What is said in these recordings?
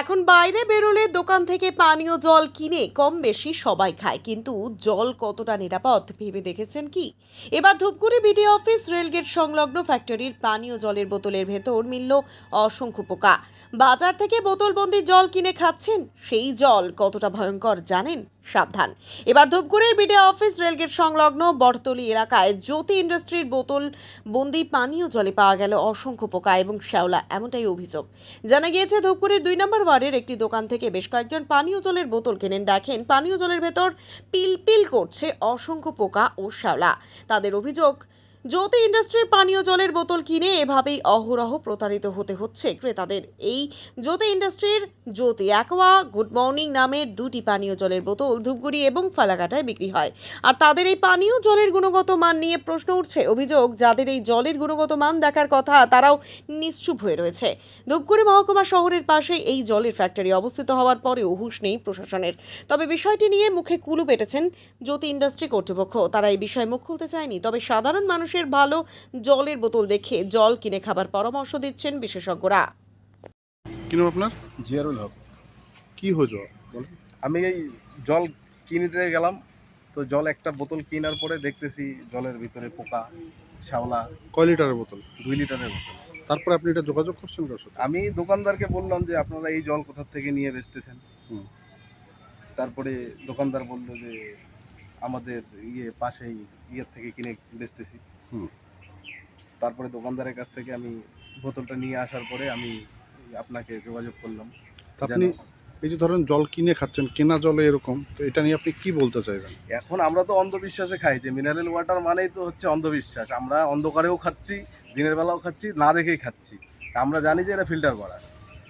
এখন বাইরে বেরোলে দোকান থেকে পানীয় জল কিনে কম বেশি সবাই খায়। কিন্তু জল কতটা নিরাপদ ভেবে দেখেছেন কি? এবার ধূপগুড়ি বিডি অফিস রেলগেট সংলগ্ন ফ্যাক্টরির পানীয় জলের বোতলের ভেতর মিলল অসংখ্য পোকা। বাজার থেকে বোতলবন্দি জল কিনে খাচ্ছেন? সেই জল কতটা ভয়ঙ্কর জানেন? সাবধান। এবার ধূপগুড়ির বিডি অফিস রেলগেট সংলগ্ন বটতলি এলাকায় জ্যোতি ইন্ডাস্ট্রির বোতল, বন্দি পানীয় জলে পাওয়া গেল অসংখ্য পোকা এবং শ্যাওলা, এমনটাই অভিযোগ। জানা গিয়েছে, ধূপগুড়ির দুই নম্বর ওয়ার্ডের একটি দোকান থেকে বেশ কয়েকজন পানীয় জলের বোতল কেনেন। দেখেন, পানীয় জলের ভেতর পিলপিল পিল করছে অসংখ্য পোকা ও শ্যাওলা। তাদের অভিযোগ জ্যোতি ইন্ডাস্ট্রির পানীয় জলের বোতল কিনে এভাবেই অহরহ প্রতারিত হতে হচ্ছে ক্রেতাদের। এই জ্যোতি ইন্ডাস্ট্রির জ্যোতি অ্যাকোয়া, গুড মর্নিং নামের দুটি পানীয় জলের বোতল ধূপগুড়ি এবং ফালাকাটায় বিক্রি হয়। আর তাদের এই পানীয় জলের গুণগত মান নিয়ে প্রশ্ন উঠছে অভিযোগ, যাদের এই জলের গুণগত মান দেখার কথা তারাও নিশ্চুপ হয়ে রয়েছে। ধূপগুড়ি মহকুমা শহরের পাশে এই জলের ফ্যাক্টরি অবস্থিত হওয়ার পরেও হুঁশ নেই প্রশাসনের। তবে বিষয়টি নিয়ে মুখে কুলু পেটেছেন জ্যোতি ইন্ডাস্ট্রি কর্তৃপক্ষ। তারা এই বিষয়ে মুখ খুলতে চায়নি। তবে সাধারণ মানুষের ভালো জলের বোতল দেখে জল কিনে খাবার পরামর্শ দিচ্ছেন বিশেষজ্ঞরা। কি নাম আপনার? জিয়ারুল হক। কি হয়েছে বলেন। আমি এই জল কিনতে গেলাম তো জল একটা বোতল কেনার পরে দেখতেছি জলের ভিতরে পোকা শ্যাওলা। কয় লিটারের বোতল? দুই লিটারের বোতল। তারপরে আপনি এটা যোগাযোগ করছেন কার সাথে? আমি দোকানদারকে বললাম যে আপনারা এই জল কোথা থেকে নিয়ে বেচতেছেন? হুম। তারপরে দোকানদার বলল যে আমাদের ইয়ে পাশেই ইয়ের থেকে কিনে বেচতেছি। হুম। তারপরে দোকানদারের কাছ থেকে আমি বোতলটা নিয়ে আসার পরে আমি আপনাকে যোগাযোগ করলাম। আপনি এই যে ধরেন জল কিনে খাচ্ছেন কেনা জলে এরকম তো এটা নিয়ে আপনি কি বলতে চাইবেন? এখন আমরা তো অন্ধবিশ্বাসে খাই যে মিনারেল ওয়াটার মানেই তো হচ্ছে অন্ধবিশ্বাস। আমরা অন্ধকারেও খাচ্ছি দিনের বেলাও খাচ্ছি না দেখেই খাচ্ছি। তা আমরা জানি যে এটা ফিল্টার করা।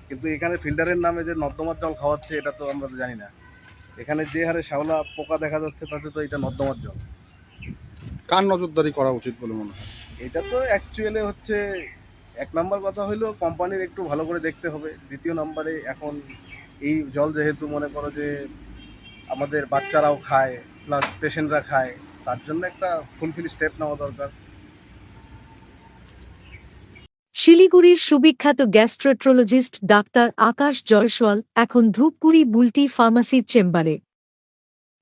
কিন্তু এখানে ফিল্টারের নামে যে নর্দমার জল খাওয়াচ্ছে এটা তো আমরা তো জানি না। এখানে যে হারে শ্যাওলা পোকা দেখা যাচ্ছে তাতে তো এটা নর্দমার জল। কার নজরদারি করা উচিত বলে মনে হয়? এটা তো অ্যাকচুয়ালি হচ্ছে এক নম্বর কথা হইল কোম্পানির একটু ভালো করে দেখতে হবে। দ্বিতীয় নম্বরে এখন এই জল যেহেতু মনে করো যে আমাদের বাচ্চারাও খায় প্লাস পেশেন্টরা খায় তার জন্য একটা ফুলফিল স্টেপ নেওয়া দরকার। শিলিগুড়ির সুবিখ্যাত গ্যাস্ট্রোট্রোলজিস্ট ডাক্তার আকাশ জয়সওয়াল এখন ধূপগুড়ি বুলটি ফার্মাসির চেম্বারে।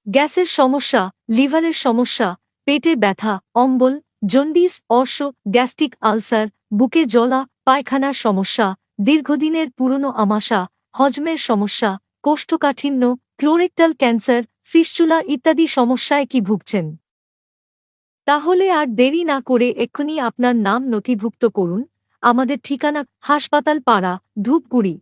গ্যাসের সমস্যা, লিভারের সমস্যা, পেটে ব্যথা, অম্বল, জন্ডিস, অর্শ, গ্যাস্ট্রিক আলসার, বুকে জলা পায়খানার সমস্যা, দীর্ঘদিনের পুরনো আমাশা, হজমের সমস্যা, কোষ্ঠকাঠিন্য, ক্লোরেক্টাল ক্যান্সার, ফিস্চুলা ইত্যাদি সমস্যায় কি ভুগছেন? তাহলে আর দেরি না করে এক্ষুনি আপনার নাম নথিভুক্ত করুন। আমাদের ঠিকানা হাসপাতাল পাড়া ধূপগুড়ি।